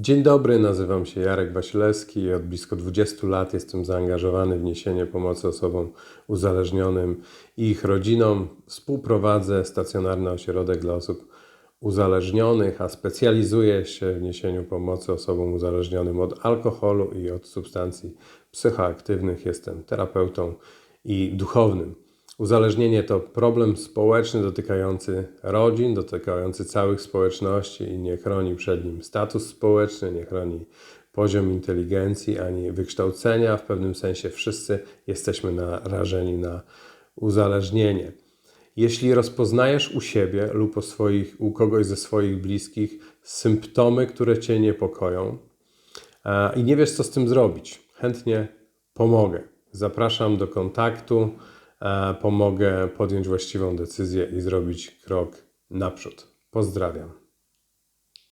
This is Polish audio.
Dzień dobry, nazywam się Jarek Wasilewski i od blisko 20 lat jestem zaangażowany w niesienie pomocy osobom uzależnionym i ich rodzinom. Współprowadzę stacjonarny ośrodek dla osób uzależnionych, a specjalizuję się w niesieniu pomocy osobom uzależnionym od alkoholu i od substancji psychoaktywnych. Jestem terapeutą i duchownym. Uzależnienie to problem społeczny dotykający rodzin, dotykający całych społeczności i nie chroni przed nim status społeczny, nie chroni poziom inteligencji ani wykształcenia. W pewnym sensie wszyscy jesteśmy narażeni na uzależnienie. Jeśli rozpoznajesz u siebie lub u, swoich, u kogoś ze swoich bliskich symptomy, które cię niepokoją a, i nie wiesz, co z tym zrobić, chętnie pomogę. Zapraszam do kontaktu, pomogę podjąć właściwą decyzję i zrobić krok naprzód. Pozdrawiam.